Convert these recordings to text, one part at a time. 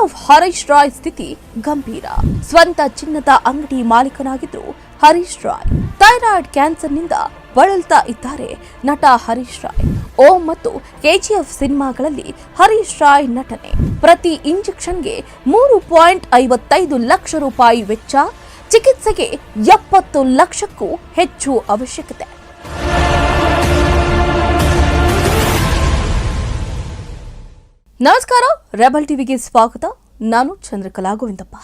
KGF Harish Roy ಸ್ಥಿತಿ ಗಂಭೀರ. ಸ್ವಂತ ಚಿನ್ನದ ಅಂಗಡಿ ಮಾಲೀಕನಾಗಿದ್ರು ಹರೀಶ್ ರಾಯ್. ಥೈರಾಯ್ಡ್ ಕ್ಯಾನ್ಸರ್ನಿಂದ ಬಳಲ್ತಾ ಇದ್ದಾರೆ ನಟ ಹರೀಶ್ ರಾಯ್. ಓಂ ಮತ್ತು ಕೆಜಿಎಫ್ ಸಿನಿಮಾಗಳಲ್ಲಿ ಹರೀಶ್ ರಾಯ್ ನಟನೆ. ಪ್ರತಿ ಇಂಜೆಕ್ಷನ್ಗೆ ಮೂರು ಪಾಯಿಂಟ್ ಐವತ್ತೈದು ಲಕ್ಷ ರೂಪಾಯಿ ವೆಚ್ಚ. ಚಿಕಿತ್ಸೆಗೆ ಎಪ್ಪತ್ತು ಲಕ್ಷಕ್ಕೂ ಹೆಚ್ಚು ಅವಶ್ಯಕತೆ. ನಮಸ್ಕಾರ, ರೆಬಲ್ ಟಿವಿಗೆ ಸ್ವಾಗತ. ನಾನು ಚಂದ್ರಕಲಾ ಗೋವಿಂದಪ್ಪ.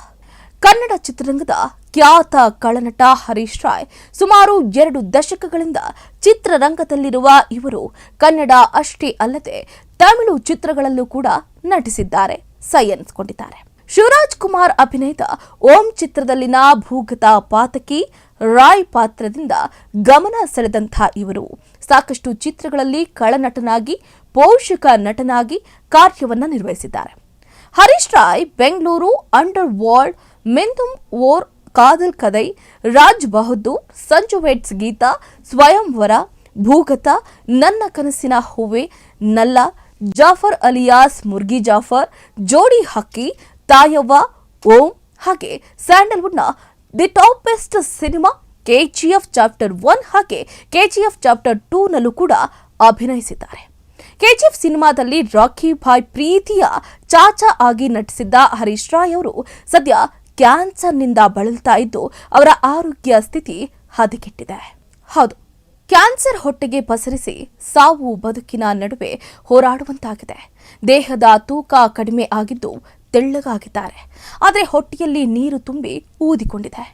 ಕನ್ನಡ ಚಿತ್ರರಂಗದ ಖ್ಯಾತ ಕಳನಟ ಹರೀಶ್ ರಾಯ್ ಸುಮಾರು ಎರಡು ದಶಕಗಳಿಂದ ಚಿತ್ರರಂಗದಲ್ಲಿರುವ ಇವರು ಕನ್ನಡ ಅಷ್ಟೇ ಅಲ್ಲದೆ ತಮಿಳು ಚಿತ್ರಗಳಲ್ಲೂ ಕೂಡ ನಟಿಸಿದ್ದಾರೆ, ಸೈ ಎನಿಸಿಕೊಂಡಿದ್ದಾರೆ. ಶಿವರಾಜ್ ಕುಮಾರ್ ಅಭಿನಯದ ಓಂ ಚಿತ್ರದಲ್ಲಿನ ಭೂಗತ ಪಾತಕಿ ರಾಯ್ ಪಾತ್ರದಿಂದ ಗಮನ ಸೆಳೆದಂಥ ಇವರು. ಸಾಕಷ್ಟು ಚಿತ್ರಗಳಲ್ಲಿ ಕಳನಟನಾಗಿ, ಪೋಷಕ ನಟನಾಗಿ ಕಾರ್ಯವನ್ನು ನಿರ್ವಹಿಸಿದ್ದಾರೆ. Harish Rai, Bengaluru underworld ಮೆಂದುಂ Or, Kadhal Kadhai, Raj Bahaddur, Sanju weds Geetha, Swayamvara, ಭೂಗತ, ನನ್ನ ಕನಸಿನ ಹೂವೆ, ನಲ್ಲ, ಜಾಫರ್ ಅಲಿಯಾಸ್, ಮುರ್ಗಿ ಜಾಫರ್, ಜೋಡಿ ಹಕ್ಕಿ ತಾಯವ್ವ, ಓಂ, ಹಾಗೆ ಸ್ಯಾಂಡಲ್ವುಡ್ನ the top best cinema KGF chapter one ಹಾಗೆ ಕೆಜಿಎಫ್ ಚಾಪ್ಟರ್ ಟೂ ನಲ್ಲೂ ಕೂಡ ಅಭಿನಯಿಸಿದ್ದಾರೆ. ಕೆಜಿಎಫ್ ಸಿನಿಮಾದಲ್ಲಿ ರಾಕಿ ಭಾಯ್ ಪ್ರೀತಿಯ ಚಾಚಾ ಆಗಿ ನಟಿಸಿದ್ದ ಹರೀಶ್ ರಾಯ್ ಅವರು ಸದ್ಯ ಕ್ಯಾನ್ಸರ್ನಿಂದ ಬಳಲ್ತಾ ಇದ್ದು ಅವರ ಆರೋಗ್ಯ ಸ್ಥಿತಿ ಹದಗೆಟ್ಟಿದೆ. ಹೌದು, ಕ್ಯಾನ್ಸರ್ ಹೊಟ್ಟೆಗೆ ಪಸರಿಸಿ ಸಾವು ಬದುಕಿನ ನಡುವೆ ಹೋರಾಡುವಂತಾಗಿದೆ. ದೇಹದ ತೂಕ ಕಡಿಮೆ ಆಗಿದ್ದು ತೆಳ್ಳಗಾಗಿದ್ದಾರೆ. ಆದರೆ ಹೊಟ್ಟೆಯಲ್ಲಿ ನೀರು ತುಂಬಿ ಊದಿಕೊಂಡಿದೆ.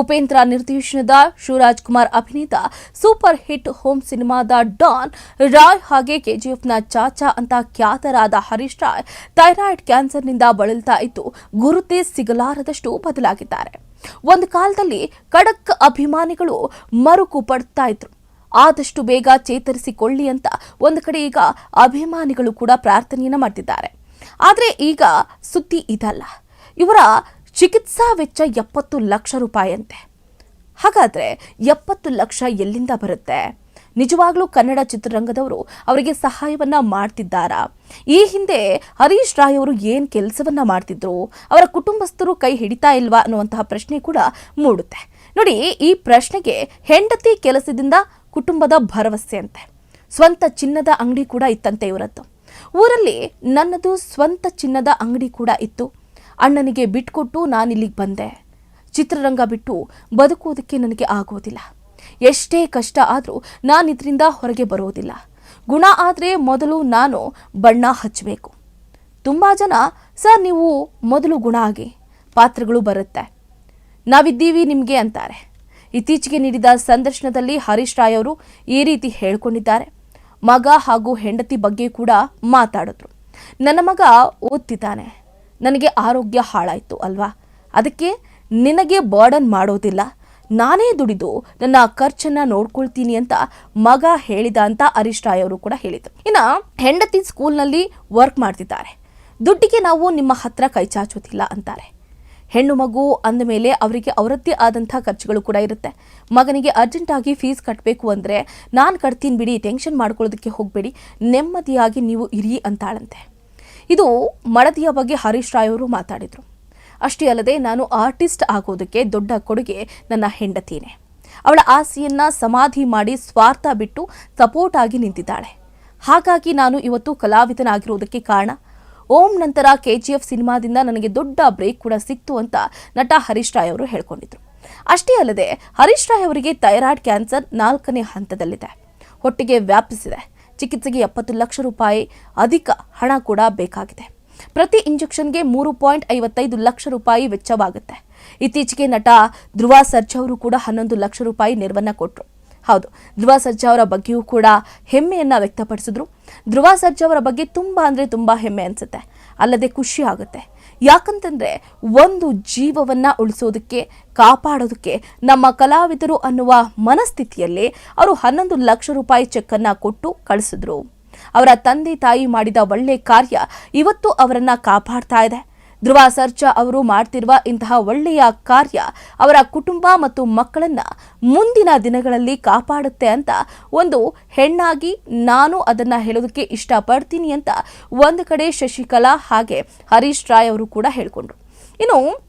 ಉಪೇಂದ್ರ ನಿರ್ದೇಶನದ ಶಿವರಾಜ್ ಕುಮಾರ್ ಅಭಿನೀತ ಸೂಪರ್ ಹಿಟ್ ಹೋಮ್ ಸಿನಿಮಾದ ಡಾನ್, ರಾಯ್ ಹಾಗೆ ಕೆಜಿಎಫ್ನ ಚಾಚಾ ಅಂತ ಖ್ಯಾತರಾದ ಹರೀಶ್ ರಾಯ್ ಥೈರಾಯ್ಡ್ ಕ್ಯಾನ್ಸರ್ನಿಂದ ಬಳಲ್ತಾ ಇದ್ದು ಗುರುತೇ ಸಿಗಲಾರದಷ್ಟು ಬದಲಾಗಿದ್ದಾರೆ. ಒಂದು ಕಾಲದಲ್ಲಿ ಖಡಕ್ ಅಭಿಮಾನಿಗಳು ಮರುಕು ಪಡ್ತಾ ಇದ್ರು. ಆದಷ್ಟು ಬೇಗ ಚೇತರಿಸಿಕೊಳ್ಳಿ ಅಂತ ಒಂದು ಕಡೆ ಈಗ ಅಭಿಮಾನಿಗಳು ಕೂಡ ಪ್ರಾರ್ಥನೆಯನ್ನು ಮಾಡ್ತಿದ್ದಾರೆ. ಆದರೆ ಈಗ ಸುದ್ದಿ ಇದಲ್ಲ. ಇವರ ಚಿಕಿತ್ಸಾ ವೆಚ್ಚ ಎಪ್ಪತ್ತು ಲಕ್ಷ ರೂಪಾಯಿ ಅಂತೆ ಹಾಗಾದ್ರೆ ಎಪ್ಪತ್ತು ಲಕ್ಷ ಎಲ್ಲಿಂದ ಬರುತ್ತೆ? ನಿಜವಾಗ್ಲೂ ಕನ್ನಡ ಚಿತ್ರರಂಗದವರು ಅವರಿಗೆ ಸಹಾಯವನ್ನ ಮಾಡ್ತಿದ್ದಾರಾ? ಈ ಹಿಂದೆ ಹರೀಶ್ ರಾಯ್ ಅವರು ಏನ್ ಕೆಲಸವನ್ನ ಮಾಡ್ತಿದ್ರು? ಅವರ ಕುಟುಂಬಸ್ಥರು ಕೈ ಹಿಡಿತಾ ಇಲ್ವಾ ಅನ್ನುವಂತಹ ಪ್ರಶ್ನೆ ಕೂಡ ಮೂಡುತ್ತೆ. ನೋಡಿ, ಈ ಪ್ರಶ್ನೆಗೆ ಹೆಂಡತಿ ಕೆಲಸದಿಂದ ಕುಟುಂಬದ ಭರವಸೆ ಅಂತೆ ಸ್ವಂತ ಚಿನ್ನದ ಅಂಗಡಿ ಕೂಡ ಇತ್ತಂತೆ ಇವರದ್ದು. ಊರಲ್ಲಿ ನನ್ನದು ಸ್ವಂತ ಚಿನ್ನದ ಅಂಗಡಿ ಕೂಡ ಇತ್ತು. ಅಣ್ಣನಿಗೆ ಬಿಟ್ಕೊಟ್ಟು ನಾನಿಲ್ಲಿಗೆ ಬಂದೆ. ಚಿತ್ರರಂಗ ಬಿಟ್ಟು ಬದುಕೋದಕ್ಕೆ ನನಗೆ ಆಗೋದಿಲ್ಲ. ಎಷ್ಟೇ ಕಷ್ಟ ಆದರೂ ನಾನು ಇದರಿಂದ ಹೊರಗೆ ಬರೋದಿಲ್ಲ. ಗುಣ ಆದರೆ ಮೊದಲು ನಾನು ಬಣ್ಣ ಹಚ್ಚಬೇಕು ತುಂಬ ಜನ, ಸರ್, ನೀವು ಮೊದಲು ಗುಣ ಆಗಿ, ಪಾತ್ರಗಳು ಬರುತ್ತೆ. ನಾವಿದ್ದೀವಿ ನಿಮಗೆ ಅಂತಾರೆ. ಇತ್ತೀಚೆಗೆ ನೀಡಿದ ಸಂದರ್ಶನದಲ್ಲಿ ಹರೀಶ್ ರಾಯ್ ಅವರು ಈ ರೀತಿ ಹೇಳ್ಕೊಂಡಿದ್ದಾರೆ. ಮಗ ಹಾಗೂ ಹೆಂಡತಿ ಬಗ್ಗೆ ಕೂಡ ಮಾತಾಡಿದ್ರು. ನನ್ನ ಮಗ ಓದ್ತಿದ್ದಾನೆ. ನನಗೆ ಆರೋಗ್ಯ ಹಾಳಾಯಿತು ಅಲ್ವಾ? ಅದಕ್ಕೆ ನಿನಗೆ ಬರ್ಡನ್ ಮಾಡೋದಿಲ್ಲ. ನಾನೇ ದುಡಿದು ನನ್ನ ಖರ್ಚನ್ನ ನೋಡ್ಕೊಳ್ತೀನಿ ಅಂತ ಮಗ ಹೇಳಿದ ಅಂತ ಹರೀಶ್ ಅವರು ಕೂಡ ಹೇಳಿದರು. ಇನ್ನು ಹೆಂಡತಿ ಸ್ಕೂಲ್ನಲ್ಲಿ ವರ್ಕ್ ಮಾಡ್ತಿದ್ದಾರೆ. ದುಡ್ಡಿಗೆ ನಾವು ನಿಮ್ಮ ಹತ್ರ ಕೈ ಚಾಚೋದಿಲ್ಲ ಅಂತಾರೆ. ಹೆಣ್ಣು ಮಗು ಅಂದ ಮೇಲೆ ಅವರಿಗೆ ಅವರದ್ದೇ ಆದಂಥ ಖರ್ಚುಗಳು ಕೂಡ ಇರುತ್ತೆ. ಮಗನಿಗೆ ಅರ್ಜೆಂಟಾಗಿ ಫೀಸ್ ಕಟ್ಟಬೇಕು ಅಂದರೆ, ನಾನು ಕಟ್ತೀನಿ ಬಿಡಿ ಟೆನ್ಷನ್ ಮಾಡ್ಕೊಳ್ಳೋದಕ್ಕೆ ಹೋಗಬೇಡಿ, ನೆಮ್ಮದಿಯಾಗಿ ನೀವು ಇರಿ ಅಂತಾಳಂತೆ. ಇದು ಮಡದಿಯ ಬಗ್ಗೆ ಹರೀಶ್ ರಾಯ್ ಅವರು ಮಾತಾಡಿದರು. ಅಷ್ಟೇ ಅಲ್ಲದೆ ನಾನು ಆರ್ಟಿಸ್ಟ್ ಆಗೋದಕ್ಕೆ ದೊಡ್ಡ ಕೊಡುಗೆ ನನ್ನ ಹೆಂಡತಿನೇ. ಅವಳ ಆಸೆಯನ್ನು ಸಮಾಧಿ ಮಾಡಿ ಸ್ವಾರ್ಥ ಬಿಟ್ಟು ಸಪೋರ್ಟ್ ಆಗಿ ನಿಂತಿದ್ದಾಳೆ. ಹಾಗಾಗಿ ನಾನು ಇವತ್ತು ಕಲಾವಿದನಾಗಿರೋದಕ್ಕೆ ಕಾರಣ ಓಂ ನಂತರ ಕೆಜಿಎಫ್ ಸಿನಿಮಾದಿಂದ ನನಗೆ ದೊಡ್ಡ ಬ್ರೇಕ್ ಕೂಡ ಸಿಕ್ತು ಅಂತ ನಟ ಹರೀಶ್ ರಾಯ್ ಅವರು ಹೇಳ್ಕೊಂಡಿದ್ರು. ಅಷ್ಟೇ ಅಲ್ಲದೆ ಹರೀಶ್ ರಾಯ್ ಅವರಿಗೆ ಥೈರಾಯ್ಡ್ ಕ್ಯಾನ್ಸರ್ ನಾಲ್ಕನೇ ಹಂತದಲ್ಲಿದೆ. ಹೊಟ್ಟೆಗೆ ವ್ಯಾಪಿಸಿದೆ. ಚಿಕಿತ್ಸೆಗೆ ಎಪ್ಪತ್ತು ಲಕ್ಷ ರೂಪಾಯಿ ಅಧಿಕ ಹಣ ಕೂಡ ಬೇಕಾಗಿದೆ. ಪ್ರತಿ ಇಂಜೆಕ್ಷನ್ಗೆ ಮೂರು ಪಾಯಿಂಟ್ ಐವತ್ತೈದು ಲಕ್ಷ ರೂಪಾಯಿ ವೆಚ್ಚವಾಗುತ್ತೆ. ಇತ್ತೀಚೆಗೆ ನಟ ಧ್ರುವ ಸರ್ಜಾ ಅವರು ಕೂಡ ಹನ್ನೊಂದು ಲಕ್ಷ ರೂಪಾಯಿ ನೆರವನ್ನು ಕೊಟ್ಟರು ಹೌದು. ಧ್ರುವ ಸರ್ಜಾ ಅವರ ಬಗ್ಗೆಯೂ ಕೂಡ ಹೆಮ್ಮೆಯನ್ನು ವ್ಯಕ್ತಪಡಿಸಿದ್ರು. ಧ್ರುವ ಸರ್ಜಾ ಅವರ ಬಗ್ಗೆ ತುಂಬಾ ಅಂದ್ರೆ ತುಂಬಾ ಹೆಮ್ಮೆ ಅನ್ಸುತ್ತೆ. ಅಲ್ಲದೆ ಖುಷಿ ಆಗುತ್ತೆ. ಯಾಕಂತಂದ್ರೆ ಒಂದು ಜೀವವನ್ನ ಉಳಿಸೋದಕ್ಕೆ, ಕಾಪಾಡೋದಕ್ಕೆ ನಮ್ಮ ಕಲಾವಿದರು ಅನ್ನುವ ಮನಸ್ಥಿತಿಯಲ್ಲಿ ಅವರು ಹನ್ನೊಂದು ಲಕ್ಷ ರೂಪಾಯಿ ಚೆಕ್ಕನ್ನು ಕೊಟ್ಟು ಕಳಿಸಿದ್ರು. ಅವರ ತಂದೆ ತಾಯಿ ಮಾಡಿದ ಒಳ್ಳೆ ಕಾರ್ಯ ಇವತ್ತು ಅವರನ್ನು ಕಾಪಾಡ್ತಾ ಇದೆ. ಧ್ರುವ ಸರ್ಜಾ ಅವರು ಮಾಡ್ತಿರುವ ಇಂತಹ ಒಳ್ಳೆಯ ಕಾರ್ಯ ಅವರ ಕುಟುಂಬ ಮತ್ತು ಮಕ್ಕಳನ್ನ ಮುಂದಿನ ದಿನಗಳಲ್ಲಿ ಕಾಪಾಡುತ್ತೆ ಅಂತ ಒಂದು ಹೆಣ್ಣಾಗಿ ನಾನು ಅದನ್ನ ಹೇಳೋದಕ್ಕೆ ಇಷ್ಟಪಡ್ತೀನಿ ಅಂತ ಒಂದು ಕಡೆ ಶಶಿಕಲಾ ಹಾಗೆ ಹರೀಶ್ ರಾಯ್ ಅವರು ಕೂಡ ಹೇಳ್ಕೊಂಡ್ರು. ಇನ್ನು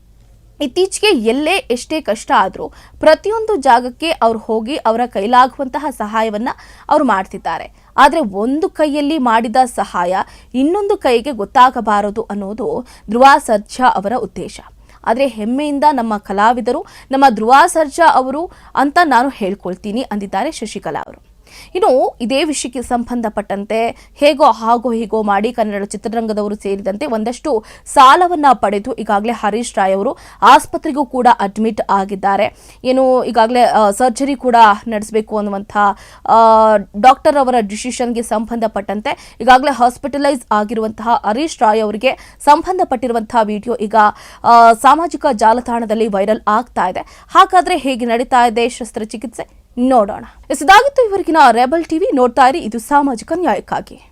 ಇತ್ತೀಚೆಗೆ ಎಲ್ಲೇ ಎಷ್ಟೇ ಕಷ್ಟ ಆದರೂ ಪ್ರತಿಯೊಂದು ಜಾಗಕ್ಕೆ ಅವ್ರು ಹೋಗಿ ಅವರ ಕೈಲಾಗುವಂತಹ ಸಹಾಯವನ್ನು ಅವ್ರು ಮಾಡ್ತಿದ್ದಾರೆ. ಆದರೆ ಒಂದು ಕೈಯಲ್ಲಿ ಮಾಡಿದ ಸಹಾಯ ಇನ್ನೊಂದು ಕೈಗೆ ಗೊತ್ತಾಗಬಾರದು ಅನ್ನೋದು ಧ್ರುವ ಸರ್ಜಾ ಅವರ ಉದ್ದೇಶ. ಆದರೆ ಹೆಮ್ಮೆಯಿಂದ ನಮ್ಮ ಕಲಾವಿದರು, ನಮ್ಮ ಧ್ರುವ ಸರ್ಜಾ ಅವರು ಅಂತ ನಾನು ಹೇಳ್ಕೊಳ್ತೀನಿ ಅಂದಿದ್ದಾರೆ ಶಶಿಕಲಾ ಅವರು. ಇನ್ನು ಇದೇ ವಿಷಯಕ್ಕೆ ಸಂಬಂಧಪಟ್ಟಂತೆ ಹೇಗೋ ಹಾಗೋ ಹೀಗೋ ಮಾಡಿ ಕನ್ನಡ ಚಿತ್ರರಂಗದವರು ಸೇರಿದಂತೆ ಒಂದಷ್ಟು ಸಾಲವನ್ನ ಪಡೆದು ಈಗಾಗಲೇ ಹರೀಶ್ ರಾಯ್ ಅವರು ಆಸ್ಪತ್ರೆಗೂ ಕೂಡ ಅಡ್ಮಿಟ್ ಆಗಿದ್ದಾರೆ. ಏನು ಈಗಾಗಲೇ ಸರ್ಜರಿ ಕೂಡ ನಡೆಸಬೇಕು ಅನ್ನುವಂಥ ಡಾಕ್ಟರ್ ಅವರ ಡಿಸಿಷನ್ಗೆ ಸಂಬಂಧಪಟ್ಟಂತೆ ಈಗಾಗಲೇ ಹಾಸ್ಪಿಟಲೈಸ್ ಆಗಿರುವಂತಹ ಹರೀಶ್ ರಾಯ್ ಅವರಿಗೆ ಸಂಬಂಧಪಟ್ಟಿರುವಂತಹ ವಿಡಿಯೋ ಈಗ ಸಾಮಾಜಿಕ ಜಾಲತಾಣದಲ್ಲಿ ವೈರಲ್ ಆಗ್ತಾ ಇದೆ. ಹಾಗಾದ್ರೆ ಹೇಗೆ ನಡೀತಾ ಇದೆ ಶಸ್ತ್ರಚಿಕಿತ್ಸೆ? ನೋಡೋಣ. ಇದಾಗಿತ್ತು ಇವರಿಗಿನ ರೆಬಲ್ ಟಿವಿ ನೋಡ್ತಾ ಇರಿ ಇದು ಸಾಮಾಜಿಕ ನ್ಯಾಯಕ್ಕಾಗಿ.